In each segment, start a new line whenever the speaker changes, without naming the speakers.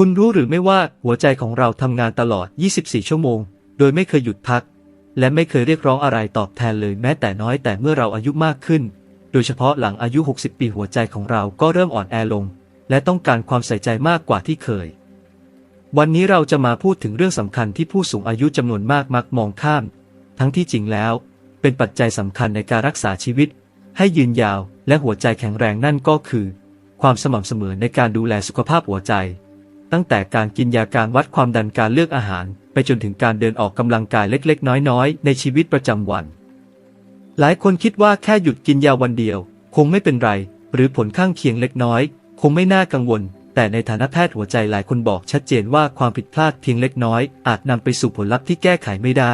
คุณรู้หรือไม่ว่าหัวใจของเราทำงานตลอด 24 ชั่วโมง โดยไม่เคยหยุดพัก และไม่เคยเรียกร้องอะไรตอบแทนเลยแม้แต่น้อยแต่เมื่อเราอายุมากขึ้น โดยเฉพาะหลังอายุ 60 ปีหัวใจของเราก็เริ่มอ่อนแอลง และต้องการความใส่ใจมากกว่าที่เคย วันนี้เราจะมาพูดถึงเรื่องสำคัญที่ผู้สูงอายุจำนวนมากมักมองข้าม ทั้งที่จริงแล้ว เป็นปัจจัยสำคัญในการรักษาชีวิต ให้ยืนยาวและหัวใจแข็งแรงนั่นก็คือ ความสม่ำเสมอในการดูแลสุขภาพหัวใจ ตั้งแต่การกินยาการวัดความดันการเลือกอาหาร ไปจนถึงการเดินออกกำลังกายเล็กๆ น้อยๆ ในชีวิตประจำวัน หลายคนคิดว่าแค่หยุดกินยาวันเดียว คงไม่เป็นไร หรือผลข้างเคียงเล็กน้อย คงไม่น่ากังวล แต่ในฐานะแพทย์หัวใจหลายคนบอกชัดเจนว่าความผิดพลาดเพียงเล็กน้อย อาจนำไปสู่ผลลัพธ์ที่แก้ไขไม่ได้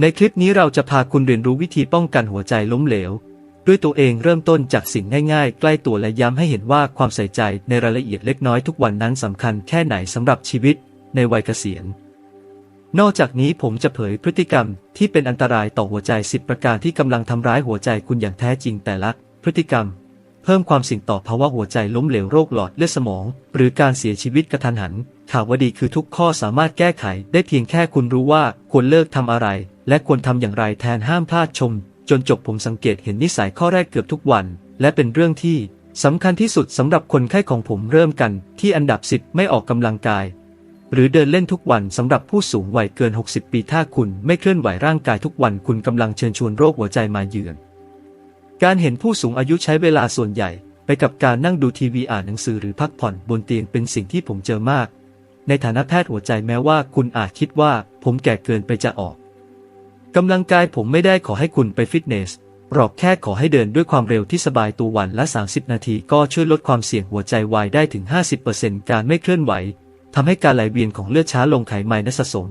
ในคลิปนี้เราจะพาคุณเรียนรู้วิธีป้องกันหัวใจล้มเหลว ด้วยตัวเองเริ่มต้นจากสิ่งง่ายๆ ใกล้ตัวและย้ำให้เห็นว่าความใส่ใจในรายละเอียดเล็กน้อยทุกวันนั้นสำคัญแค่ไหนสำหรับชีวิตในวัยเกษียณ นอกจากนี้ผมจะเผยพฤติกรรมที่เป็นอันตรายต่อหัวใจ 10 ประการที่กำลังทำร้ายหัวใจคุณอย่างแท้จริงแต่ละพฤติกรรม เพิ่มความเสี่ยงต่อภาวะหัวใจล้มเหลวโรคหลอดเลือดสมอง หรือการเสียชีวิตกระทันหันข่าววดีคือทุกข้อสามารถแก้ไข ได้เพียงแค่คุณรู้ว่าควรเลิกทำอะไร และควรทำอย่างไรแทนห้ามพลาดชม จนจบผมสังเกตเห็นนิสัยข้อแรกเกือบทุกวัน และเป็นเรื่องที่สำคัญที่สุดสำหรับคนไข้ของผมเริ่มกันที่อันดับ 10 ไม่ออกกำลังกาย หรือเดินเล่นทุกวันสำหรับผู้สูงวัยเกิน 60 ปีถ้าคุณไม่เคลื่อนไหวร่างกายทุกวันคุณกำลังเชิญชวนโรคหัวใจมาเยือน การเห็นผู้สูงอายุใช้เวลาส่วนใหญ่ ไปกับการนั่งดูทีวีอ่านหนังสือหรือพักผ่อนบนเตียงเป็นสิ่งที่ผมเจอมาก ในฐานะแพทย์หัวใจแม้ว่าคุณอาจคิดว่า ผมแก่เกินไปจะออก กำลังกายผมไม่ได้ขอให้คุณไปฟิตเนสหรอกแค่ขอให้เดินด้วยความเร็วที่สบายตัววันละ 30 นาทีก็ช่วยลดความเสี่ยงหัวใจวายได้ถึง 50%การไม่เคลื่อนไหวทำให้การไหลเวียนของเลือดช้าลงไขมันสะสม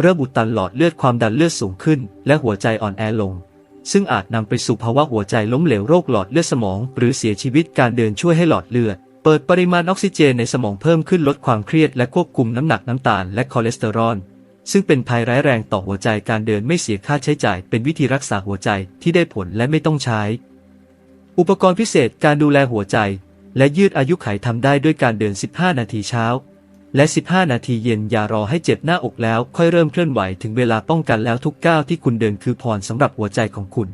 เริ่มอุดตันหลอดเลือดความดันเลือดสูงขึ้น และหัวใจอ่อนแอลง ซึ่งอาจนำไปสู่ภาวะหัวใจล้มเหลวโรคหลอดเลือดสมอง หรือเสียชีวิตการเดินช่วยให้หลอดเลือด เปิดปริมาณออกซิเจนในสมองเพิ่มขึ้นลดความเครียดและควบคุมน้ำหนักน้ำตาลและคอเลสเตอรอล ซึ่งเป็นภัยร้ายแรงต่อหัวใจการเดินไม่เสียค่าใช้จ่าย เป็นวิธีรักษาหัวใจที่ได้ผลและไม่ต้องใช้ อุปกรณ์พิเศษการดูแลหัวใจ และยืดอายุไขทำได้ด้วยการเดิน 15 นาทีเช้า และ 15 นาทีเย็นอย่ารอให้เจ็บหน้าอกแล้ว ค่อยเริ่มเคลื่อนไหวถึงเวลาป้องกันแล้วทุกก้าวที่คุณเดินคือพรสำหรับหัวใจของคุณ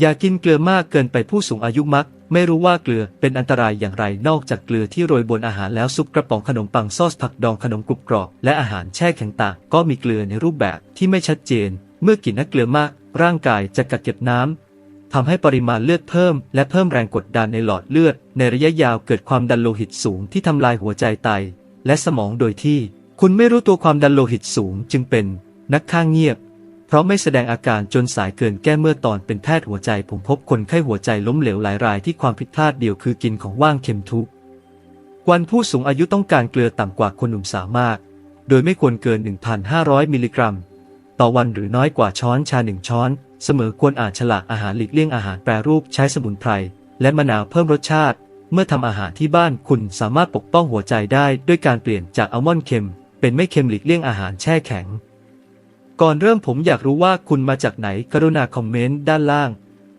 อย่ากินเกลือมากเกินไปผู้สูงอายุมัก ไม่รู้ว่าเกลือเป็นอันตรายอย่างไรนอกจากเกลือที่โรยบนอาหารแล้วซุปกระป๋องขนมปังซอสผักดองขนมกรุบกรอบและอาหารแช่แข็งต่างก็มีเกลือในรูปแบบที่ไม่ชัดเจน เมื่อกินนักเกลือมาก ร่างกายจะกักเก็บน้ำทำให้ปริมาณเลือดเพิ่ม และเพิ่มแรงกดดันในหลอดเลือด ในระยะยาวเกิดความดันโลหิตสูงที่ทำลายหัวใจไต และสมองโดยที่ คุณไม่รู้ตัวความดันโลหิตสูงจึงเป็น นักข้างเงียบ เพราะไม่แสดงอาการจนสายเกินแก้เมื่อตอนเป็นแพทย์หัวใจผมพบคนไข้หัวใจล้มเหลวหลายรายที่ความผิดพลาดเดียวคือกินของว่างเค็มทุกวันผู้สูงอายุต้องการเกลือต่ำกว่าคนหนุ่มสาวมาก โดยไม่ควรเกิน 1,500 มิลลิกรัม ต่อวันหรือน้อยกว่าช้อนชาหนึ่งช้อน เสมอควรอ่านฉลากอาหารหลีกเลี่ยงอาหารแปรรูปใช้สมุนไพร และมะนาวเพิ่มรสชาติ เมื่อทำอาหารที่บ้านคุณสามารถปกป้องหัวใจได้ ด้วยการเปลี่ยนจากอัลมอนด์เค็ม เป็นไม่เค็มหลีกเลี่ยงอาหารแช่แข็ง ก่อนเริ่มผมอยากรู้ว่าคุณมาจากไหนกรุณาคอมเมนต์ด้านล่าง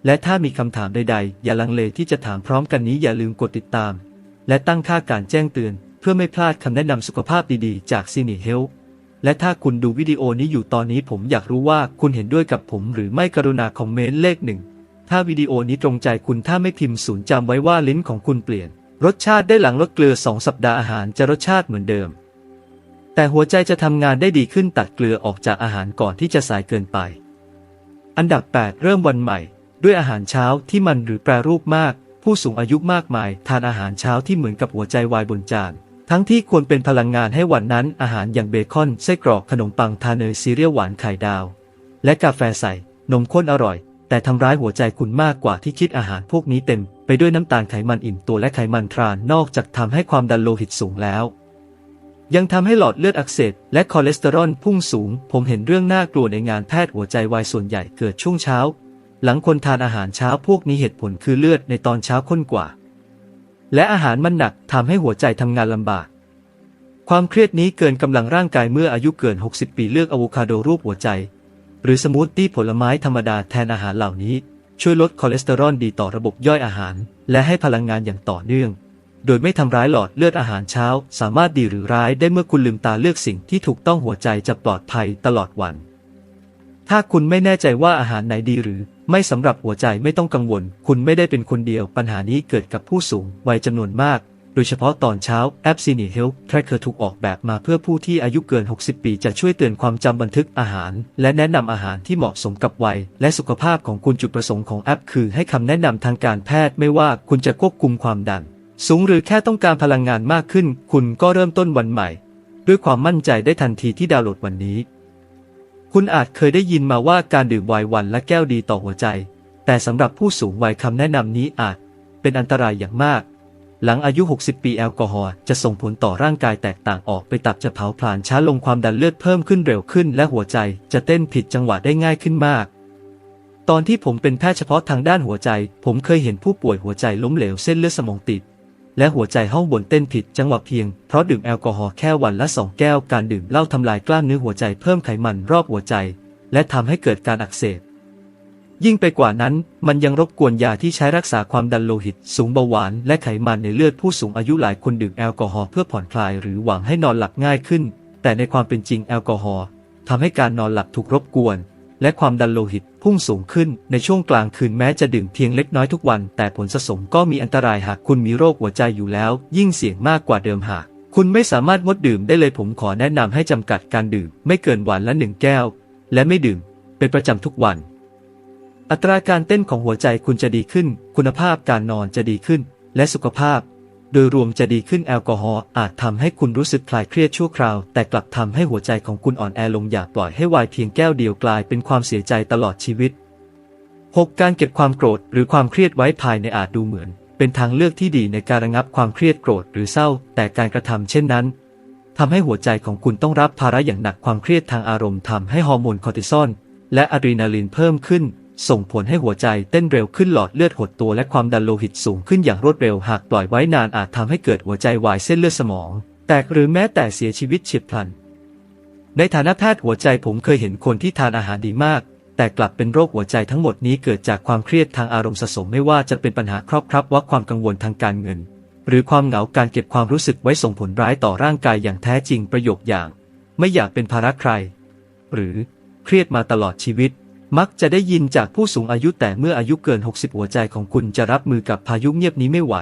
และถ้ามีคำถามใดๆ อย่าลังเลที่จะถามพร้อมกันนี้อย่าลืมกดติดตาม และตั้งค่าการแจ้งเตือน เพื่อไม่พลาดคำแนะนำสุขภาพดีๆ จากซีนีเฮลและถ้าคุณดูวิดีโอนี้อยู่ตอนนี้ผมอยากรู้ว่าคุณเห็นด้วยกับผมหรือไม่กรุณาคอมเมนต์เลขหนึ่งถ้าวิดีโอนี้ตรงใจคุณถ้าไม่พิมพ์ศูนย์จำไว้ว่าลิ้นของคุณเปลี่ยน รสชาติได้หลังลดเกลือ 2 สัปดาห์อาหารจะรสชาติเหมือนเดิม แต่หัวใจจะทำงานได้ดีขึ้นตัดเกลือออกจากอาหารก่อนที่จะสายเกินไป อันดับ 8 เริ่มวันใหม่ ด้วยอาหารเช้าที่มันหรือแปรรูปมาก ผู้สูงอายุมากมาย ทานอาหารเช้าที่เหมือนกับหัวใจวายบนจาน ทั้งที่ควรเป็นพลังงานให้วันนั้นอาหารอย่างเบคอนไส้กรอกขนมปังทานเนยซีเรียลหวานไข่ดาว และกาแฟใส่ นมข้นอร่อย แต่ทำร้ายหัวใจคุณมากกว่าที่คิดอาหารพวกนี้เต็ม ไปด้วยน้ำตาลไขมันอิ่มตัวและไขมันทรานนอกจากทำให้ความดันโลหิตสูงแล้ว ยังทำให้หลอดเลือดอักเสบและคอเลสเตอรอลพุ่งสูง ผมเห็นเรื่องน่ากลัวในงานแพทย์หัวใจวายส่วนใหญ่เกิดช่วงเช้า หลังคนทานอาหารเช้าพวกนี้เหตุผลคือเลือดในตอนเช้าข้นกว่า และอาหารมันหนักทำให้หัวใจทำงานลำบาก ความเครียดนี้เกินกำลังร่างกายเมื่ออายุเกิน 60 ปีเลือกอะโวคาโดรูปหัวใจ หรือสมูทตี้ผลไม้ธรรมดาแทนอาหารเหล่านี้ ช่วยลดคอเลสเตอรอลดีต่อระบบย่อยอาหาร และให้พลังงานอย่างต่อเนื่อง โดยไม่ทำร้ายหลอดเลือดอาหารเช้า สามารถดีหรือร้ายได้เมื่อคุณลืมตาเลือกสิ่งที่ถูกต้องหัวใจจะปลอดภัยตลอดวัน ถ้าคุณไม่แน่ใจว่าอาหารไหนดีหรือ ไม่สำหรับหัวใจไม่ต้องกังวล คุณไม่ได้เป็นคนเดียวปัญหานี้เกิดกับผู้สูงวัยจำนวนมากโดยเฉพาะตอนเช้าแอป c i n e Health Tracker ถูกออกแบบมาเพื่อผู้ที่อายุเกิน 60 ปีจะช่วยเตือนความจำบันทึกอาหาร และแนะนำอาหารที่เหมาะสมกับวัย และสุขภาพของคุณจุดประสงค์ของแอป คือให้คำแนะนำทางการแพทย์ไม่ว่าคุณจะควบคุมความดัน สูงหรือแค่ต้องการพลังงานมากขึ้น คุณก็เริ่มต้นวันใหม่ ด้วยความมั่นใจได้ทันทีที่ดาวน์โหลดวันนี้ คุณอาจเคยได้ยินมาว่าการดื่มไวน์วันละแก้วดีต่อหัวใจ แต่สำหรับผู้สูงวัยคำแนะนำนี้อาจเป็นอันตรายอย่างมาก หลังอายุ 60 ปีแอลกอฮอล์จะส่งผลต่อร่างกายแตกต่างออกไปตับจะเผาผลาญช้าลงความดันเลือดเพิ่มขึ้นเร็วขึ้น และหัวใจจะเต้นผิดจังหวะได้ง่ายขึ้นมากตอนที่ผมเป็นแพทย์เฉพาะทางด้านหัวใจ ผมเคยเห็นผู้ป่วยหัวใจล้มเหลวเส้นเลือดสมองติด และหัวใจห้องบนเต้นผิดจังหวะเพียง เพราะดื่มแอลกอฮอล์แค่วันละสองแก้ว การดื่มเหล้าทำลายกล้ามเนื้อหัวใจเพิ่มไขมันรอบหัวใจ และทำให้เกิดการอักเสบ ยิ่งไปกว่านั้น มันยังรบกวนยาที่ใช้รักษาความดันโลหิต สูงเบาหวาน และไขมันในเลือดผู้สูงอายุหลายคนดื่มแอลกอฮอล์เพื่อผ่อนคลายหรือหวังให้นอนหลับง่ายขึ้น แต่ในความเป็นจริงแอลกอฮอล์ทำให้การนอนหลับถูกรบกวน และความดันโลหิตพุ่งสูงขึ้นในช่วงกลางคืนแม้จะดื่มเพียงเล็กน้อยทุกวัน แต่ผลสะสมก็มีอันตรายหากคุณมีโรคหัวใจอยู่แล้ว ยิ่งเสี่ยงมากกว่าเดิมหาก คุณไม่สามารถงดดื่มได้เลยผมขอแนะนำให้จำกัดการดื่ม ไม่เกินวันละหนึ่งแก้ว และไม่ดื่ม เป็นประจำทุกวัน อัตราการเต้นของหัวใจคุณจะดีขึ้น คุณภาพการนอนจะดีขึ้น และสุขภาพ โดยรวมจะดีขึ้นแอลกอฮอล์อาจทำให้คุณรู้สึกคลายเครียดชั่วคราว แต่กลับทำให้หัวใจของคุณอ่อนแอลงอย่าปล่อยให้วน์เพียงแก้วเดียวกลายเป็นความเสียใจตลอดชีวิต 6. การเก็บความโกรธหรือความเครียดไว้ภายในอาจดูเหมือน เป็นทางเลือกที่ดีในการระงับความเครียดโกรธหรือเศร้า แต่การกระทำเช่นนั้นทำให้หัวใจของคุณต้องรับภาระอย่างหนักความเครียดทางอารมณ์ทำให้ฮอร์โมนคอร์ติซอลและอะดรีนาลินเพิ่มขึ้น ส่งผลให้หัวใจเต้นเร็วขึ้นหลอดเลือดหดตัวและความดันโลหิตสูงขึ้นอย่างรวดเร็วหากปล่อยไว้นานอาจทำให้เกิดหัวใจวายเส้นเลือดสมอง แตกหรือแม้แต่เสียชีวิตเฉียบพลัน ในฐานะแพทย์หัวใจผมเคยเห็นคนที่ทานอาหารดีมาก แต่กลับเป็นโรคหัวใจทั้งหมดนี้เกิดจากความเครียดทางอารมณ์สะสมไม่ว่าจะเป็นปัญหาครอบครัวว่าความกังวลทางการเงิน หรือความเหงาการเก็บความรู้สึกไว้ส่งผลร้ายต่อร่างกายอย่างแท้จริงประโยคอย่าง ไม่อยากเป็นภาระใคร หรือเครียดมาตลอดชีวิต มักจะได้ยินจากผู้สูงอายุแต่เมื่ออายุเกิน 60 หัวใจของคุณจะรับมือกับพายุเงียบนี้ไม่ไหว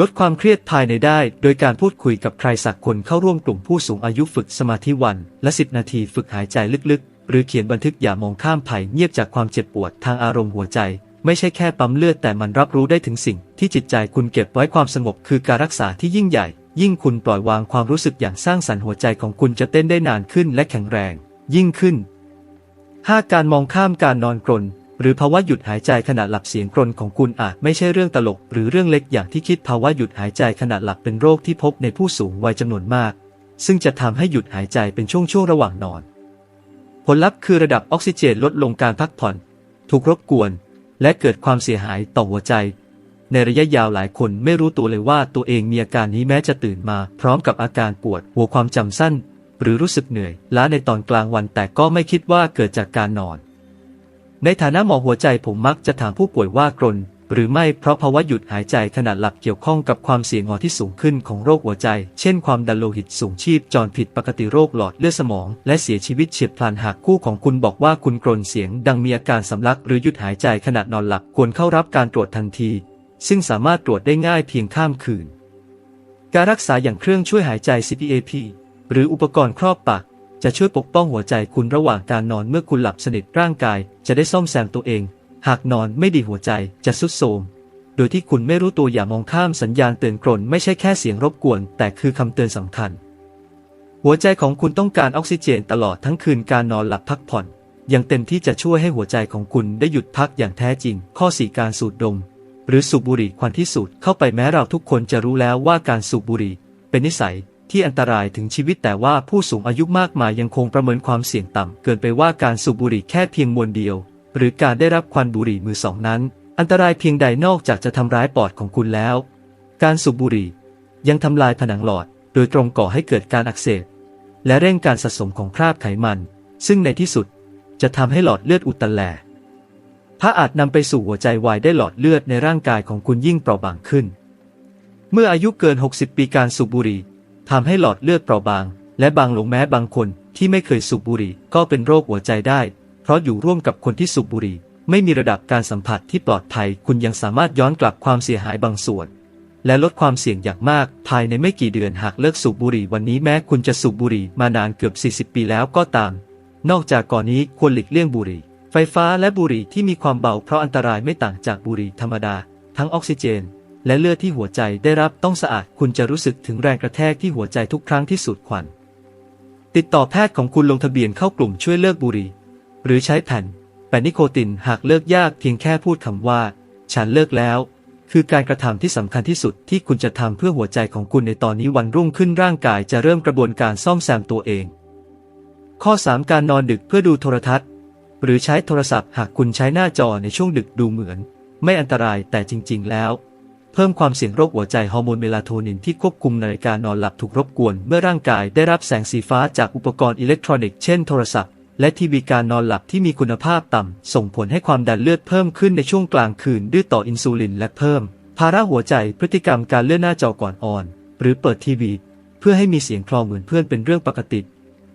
ลดความเครียดภายในได้ โดยการพูดคุยกับใครสักคนเข้าร่วมกลุ่มผู้สูงอายุฝึกสมาธิวัน และ 10 นาทีฝึกหายใจลึกๆ หรือเขียนบันทึกอย่ามองข้ามภัยเงียบจากความเจ็บปวดทางอารมณ์หัวใจ ไม่ใช่แค่ปั๊มเลือดแต่มันรับรู้ได้ถึงสิ่ง ที่จิตใจคุณเก็บไว้ความสงบคือการรักษาที่ยิ่งใหญ่ ยิ่งคุณปล่อยวางความรู้สึกอย่างสร้างสรรค์หัวใจของคุณจะเต้นได้นานขึ้นและแข็งแรง ยิ่งขึ้น 5. การมองข้ามการนอนกรน หรือภาวะหยุดหายใจขณะหลับเสียงกรนของคุณอาจไม่ใช่เรื่องตลก หรือเรื่องเล็กอย่างที่คิดภาวะหยุดหายใจขณะหลับเป็นโรคที่พบในผู้สูงวัยจำนวนมาก ซึ่งจะทำให้หยุดหายใจเป็นช่วงๆระหว่างนอน ผลลัพธ์คือระดับออกซิเจนลดลงการพักผ่อน ถูกรบกวน และเกิดความเสียหายต่อหัวใจ ในระยะยาวหลายคนไม่รู้ตัวเลยว่าตัวเองมีอาการนี้แม้จะตื่นมา พร้อมกับอาการปวดหัวความจำสั้น หรือรู้สึกเหนื่อยล้าในตอนกลางวันแต่ก็ไม่คิดว่าเกิดจากการนอน ในฐานะหมอหัวใจผมมักจะถามผู้ป่วยว่ากรนหรือไม่เพราะภาวะหยุดหายใจขณะหลับเกี่ยวข้องกับความเสี่ยงอที่สูงขึ้นของโรคหัวใจ เช่นความดันโลหิตสูงชีพจรผิดปกติโรคหลอดเลือดสมอง และเสียชีวิตเฉียบพลันหากคู่ของคุณบอกว่าคุณกรนเสียง ดังมีอาการสำลักหรือหยุดหายใจขณะนอนหลับควรเข้ารับการตรวจทันที ซึ่งสามารถตรวจได้ง่ายเพียงข้ามคืน การรักษาอย่างเครื่องช่วยหายใจ CPAP หรืออุปกรณ์ครอบปากจะช่วยปกป้องหัวใจคุณระหว่างการนอนเมื่อคุณหลับสนิทร่างกาย จะได้ซ่อมแซมตัวเอง หากนอนไม่ดีหัวใจจะสุดโทมโดยที่คุณไม่รู้ตัวอย่ามองข้ามสัญญาณเตือนกรนไม่ใช่แค่เสียงรบกวน แต่คือคำเตือนสำคัญ หัวใจของคุณต้องการออกซิเจนตลอดทั้งคืนการนอนหลับพักผ่อนยังเต็มที่จะช่วยให้หัวใจของคุณได้หยุดพักอย่างแท้จริง ข้อสี่การสูดดม หรือสูบบุหรี่ควันที่สูดเข้าไปแม้เราทุกคนจะรู้แล้วว่าการสูบบุหรี่เป็นนิสัย ที่อันตรายถึงชีวิตแต่ว่าผู้สูงอายุมากมายยังคงประเมินความเสี่ยงต่ำ เกินไปว่าการสูบบุหรี่แค่เพียงมวนเดียว หรือการได้รับควันบุหรี่มือสองนั้น อันตรายเพียงใดนอกจากจะทำร้ายปอดของคุณแล้ว การสูบบุหรี่ยังทำลายผนังหลอด โดยตรงก่อให้เกิดการอักเสบและเร่งการสะสมของคราบไขมัน ซึ่งในที่สุดจะทำให้หลอดเลือดอุดตันแหลพระอาจนำไปสู่หัวใจวายได้หลอดเลือดในร่างกายของคุณยิ่งเปราะบางขึ้น เมื่ออายุเกิน 60 ปีการสูบบุหรี่ ทำให้หลอดเลือดเปราะบาง และบางลงแม้บางคนที่ไม่เคยสูบบุหรี่ก็เป็นโรคหัวใจได้ เพราะอยู่ร่วมกับคนที่สูบบุหรี่ ไม่มีระดับการสัมผัสที่ปลอดภัย คุณยังสามารถย้อนกลับความเสียหายบางส่วน และลดความเสี่ยงอย่างมาก ภายในไม่กี่เดือนหากเลิกสูบบุหรี่วันนี้แม้คุณจะสูบบุหรี่มานานเกือบ 40 ปีแล้วก็ตาม นอกจากก่อนนี้ควรหลีกเลี่ยงบุหรี่ ไฟฟ้าและบุหรี่ที่มีความเบาเพราะอันตรายไม่ต่างจากบุหรี่ธรรมดา ทั้งออกซิเจน และเลือดที่หัวใจได้รับต้องสะอาดคุณจะรู้สึกถึงแรงกระแทกที่หัวใจทุกครั้งที่สูดควัน ติดต่อแพทย์ของคุณลงทะเบียนเข้ากลุ่มช่วยเลิกบุหรี่ หรือใช้แผ่นแปนิโคตินหากเลิกยากเพียงแค่พูดคำว่า ฉันเลิกแล้ว คือการกระทำที่สำคัญที่สุดที่คุณจะทำเพื่อหัวใจของคุณในตอนนี้วันรุ่งขึ้นร่างกายจะเริ่มกระบวนการซ่อมแซมตัวเอง ข้อ 3 การนอนดึกเพื่อดูโทรทัศน์ หรือใช้โทรศัพท์หากคุณใช้หน้าจอในช่วงดึกดูเหมือน ไม่อันตรายแต่จริง ๆ แล้ว เพิ่มความเสี่ยงโรคหัวใจฮอร์โมนเมลาโทนินที่ควบคุมนาฬิกานอนหลับถูกรบกวน เมื่อร่างกายได้รับแสงสีฟ้าจากอุปกรณ์อิเล็กทรอนิกส์เช่นโทรศัพท์และทีวีการนอนหลับที่มีคุณภาพต่ำ ส่งผลให้ความดันเลือดเพิ่มขึ้นในช่วงกลางคืนดื้อต่ออินซูลินและเพิ่ม ภาระหัวใจพฤติกรรมการเลื่อนหน้าจอก่อนออน หรือเปิดทีวี เพื่อให้มีเสียงคลอเหมือนเพื่อนเป็นเรื่องปกติ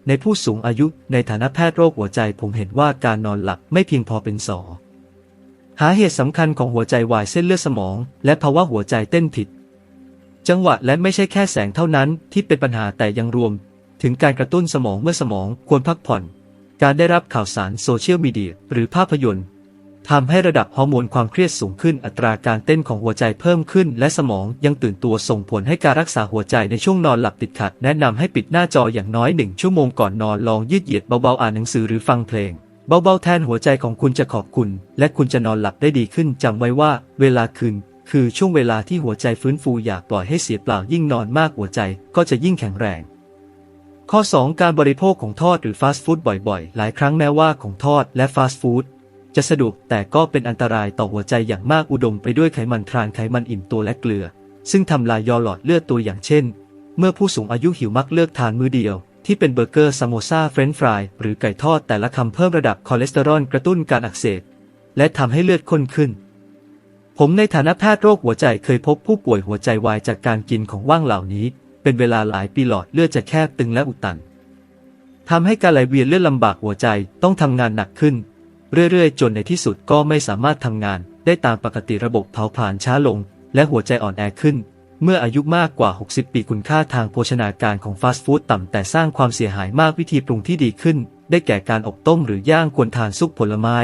ในผู้สูงอายุในฐานะแพทย์โรคหัวใจผมเห็นว่าการนอนหลับไม่เพียงพอเป็นสอ หาเหตุสำคัญของหัวใจวายเส้นเลือดสมอง และภาวะหัวใจเต้นผิด จังหวะและไม่ใช่แค่แสงเท่านั้นที่เป็นปัญหาแต่ยังรวม ถึงการกระตุ้นสมองเมื่อสมองควรพักผ่อน การได้รับข่าวสารโซเชียลมีเดียหรือภาพยนตร์ทำให้ระดับฮอร์โมนความเครียดสูงขึ้นอัตราการเต้นของหัวใจเพิ่มขึ้น และสมองยังตื่นตัวส่งผลให้การรักษาหัวใจในช่วงนอนหลับติดขัด แนะนำให้ปิดหน้าจออย่างน้อยหนึ่งชั่วโมงก่อนนอนลองยืดเหยียดเบาๆอ่านหนังสือหรือฟังเพลง เบาๆแทนหัวใจของคุณจะขอบคุณ และคุณจะนอนหลับได้ดีขึ้นจำไว้ว่า เวลาคืน คือช่วงเวลาที่หัวใจฟื้นฟูอย่าปล่อยให้เสียเปล่ายิ่งนอนมากหัวใจก็จะยิ่งแข็งแรง ข้อ 2 การบริโภคของทอดหรือฟาสต์ฟู้ดบ่อยๆ หลายครั้งแม้ว่าของทอดและฟาสต์ฟู้ดจะสะดวกแต่ก็เป็นอันตรายต่อหัวใจอย่างมากอุดมไปด้วยไขมันทรานไขมันอิ่มตัวและเกลือ ซึ่งทำลายยอหลอดเลือดตัวอย่างเช่น เมื่อผู้สูงอายุหิวมักเลือกทานมื้อเดียว ที่เป็นเบอร์เกอร์ซามโมซาเฟรนช์ฟรายหรือไก่ทอดแต่ละคำเพิ่มระดับคอเลสเตอรอลกระตุ้นการอักเสบ และทำให้เลือดข้นขึ้น ผมในฐานะแพทย์โรคหัวใจเคยพบผู้ป่วยหัวใจวายจากการกินของว่างเหล่านี้ เป็นเวลาหลายปีหลอดเลือดจะแคบตึงและอุดตันทำให้การไหลเวียนเลือดลำบากหัวใจต้องทำงานหนักขึ้น เรื่อยๆ จนในที่สุดก็ไม่สามารถทำงาน ได้ตามปกติระบบเผาผลาญช้าลง และหัวใจอ่อนแอขึ้น เมื่ออายุมากกว่า 60 ปีคุณค่าทางโภชนาการของฟาสต์ฟู้ดต่ำแต่สร้างความเสียหายมากวิธีปรุงที่ดีขึ้น ได้แก่การอบต้มหรือย่างควรทานซุปผลไม้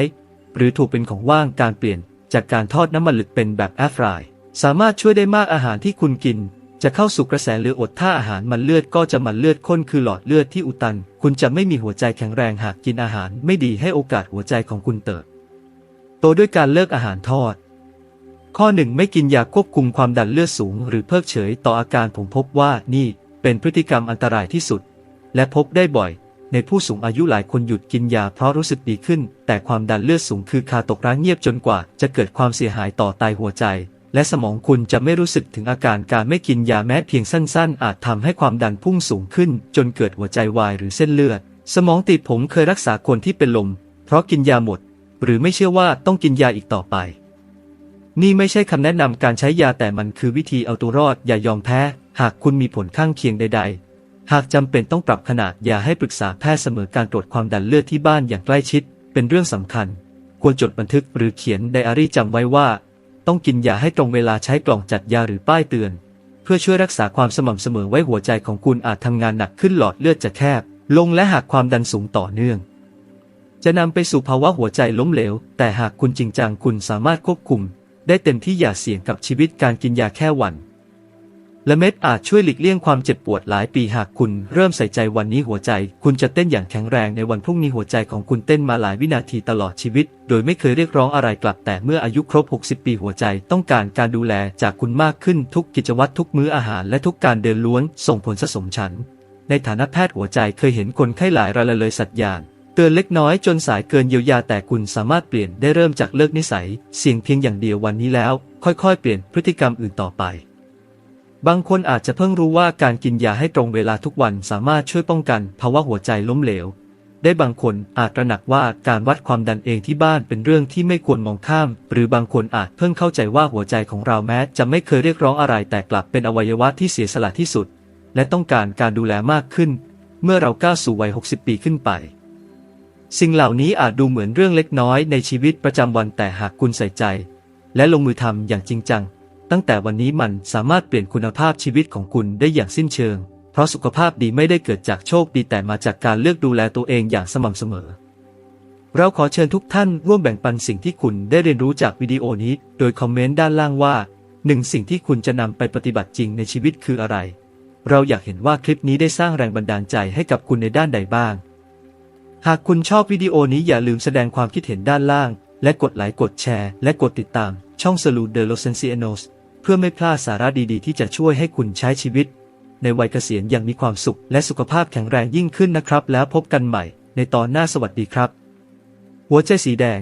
หรือถูกเป็นของว่างการเปลี่ยน จากการทอดน้ำมันหลึกเป็นแบบแอฟรายสามารถช่วยได้มากอาหารที่คุณกิน จะเข้าสู่กระแสหรืออดถ้าอาหารมันเลือดก็จะมันเลือดข้นคือหลอดเลือดที่อุดตัน คุณจะไม่มีหัวใจแข็งแรงหากกินอาหาร ไม่ดีให้โอกาสหัวใจของคุณเติบโตด้วยการเลิกอาหารทอด ข้อหนึ่งไม่กินยาควบคุมความดันเลือดสูง หรือเพิกเฉยต่ออาการผมพบว่านี่เป็นพฤติกรรมอันตรายที่สุด และพบได้บ่อย ในผู้สูงอายุหลายคนหยุดกินยาเพราะรู้สึกดีขึ้น แต่ความดันเลือดสูงคือคาตกร้างเงียบจนกว่า จะเกิดความเสียหายต่อไตหัวใจ และสมองคุณจะไม่รู้สึกถึงอาการการไม่กินยาแม้เพียงสั้น ๆ อาจทำให้ความดันพุ่งสูงขึ้น จนเกิดหัวใจวายหรือเส้นเลือด สมองตีบผมเคยรักษาคนที่เป็นลม เพราะกินยาหมด หรือไม่เชื่อว่าต้องกินยาอีกต่อไป นี่ไม่ใช่คำแนะนำการใช้ยาแต่มันคือวิธีเอาตัวรอดอย่ายอมแพ้ หากคุณมีผลข้างเคียงใด ๆ หากจำเป็นต้องปรับขนาดยาให้ปรึกษาแพทย์เสมอการตรวจความดันเลือดที่บ้านอย่างใกล้ชิด เป็นเรื่องสำคัญ ควรจดบันทึกหรือเขียนไดอารี่จำไว้ว่า ต้องกินยาให้ตรงเวลาใช้กล่องจัดยาหรือป้ายเตือน เพื่อช่วยรักษาความสม่ำเสมอไว้หัวใจของคุณอาจทำงานหนักขึ้นหลอดเลือดจะแคบ ลงและหากความดันสูงต่อเนื่องจะนำไปสู่ภาวะหัวใจล้มเหลว แต่หากคุณจริงจังคุณสามารถควบคุม ได้เต็มที่อย่าเสี่ยงกับชีวิตการกินยาแค่วันและเม็ดอาจช่วยหลีกเลี่ยงความเจ็บปวดหลายปีหากคุณเริ่มใส่ใจวันนี้หัวใจ คุณจะเต้นอย่างแข็งแรงในวันพรุ่งนี้หัวใจของคุณเต้นมาหลายวินาทีตลอดชีวิต โดยไม่เคยเรียกร้องอะไรกลับแต่เมื่ออายุครบ 60 ปีหัวใจ ต้องการการดูแลจากคุณมากขึ้นทุกกิจวัตรทุกมื้ออาหารและทุกการเดินล้วน ส่งผลสะสมฉัน ในฐานะแพทย์หัวใจเคยเห็นคนไข้หลายรายละเลยสัตยาน เตือนเล็กน้อยจนสายเกินเยียวยาแต่คุณสามารถเปลี่ยนได้เริ่มจากเลิกนิสัย เสี่ยงเพียงอย่างเดียววันนี้แล้ว ค่อยๆ เปลี่ยนพฤติกรรมอื่นต่อไป บางคนอาจจะเพิ่งรู้ว่าการกินยาให้ตรงเวลาทุกวันสามารถช่วยป้องกันภาวะหัวใจล้มเหลว ได้บางคนอาจตระหนักว่าการวัดความดันเองที่บ้านเป็นเรื่องที่ไม่ควรมองข้าม หรือบางคนอาจเพิ่งเข้าใจว่าหัวใจของเราแม้จะไม่เคยเรียกร้องอะไรแต่กลับเป็นอวัยวะที่เสียสละที่สุด และต้องการการดูแลมากขึ้น เมื่อเราก้าวสู่วัย 60 ปีขึ้นไป สิ่งเหล่านี้อาจดูเหมือนเรื่องเล็กน้อยในชีวิตประจำวันแต่หากคุณใส่ใจ และลงมือทำอย่างจริงจัง ตั้งแต่วันนี้มันสามารถเปลี่ยนคุณภาพชีวิตของคุณได้อย่างสิ้นเชิง เพราะสุขภาพดีไม่ได้เกิดจากโชคดีแต่มาจากการเลือกดูแลตัวเองอย่างสม่ำเสมอ เราขอเชิญทุกท่านร่วมแบ่งปันสิ่งที่คุณได้เรียนรู้จากวิดีโอนี้ โดยคอมเมนต์ด้านล่างว่าหนึ่งสิ่งที่คุณจะนำไปปฏิบัติจริงในชีวิตคืออะไร เราอยากเห็นว่าคลิปนี้ได้สร้างแรงบันดาลใจให้กับคุณในด้านใดบ้าง หากคุณชอบวิดีโอนี้อย่าลืมแสดงความคิดเห็นด้านล่าง และกดไลค์กดแชร์ และกดติดตาม ช่อง s l u de los Ancianos เพื่อไม่พลาดสาระดีๆ ที่จะช่วยให้คุณใช้ชีวิต ในวัยเกษียณอย่างมีความสุข และสุขภาพแข็งแรงยิ่งขึ้นนะครับ แล้วพบกันใหม่ ในตอนหน้าสวัสดีครับ หัวใจสีแดง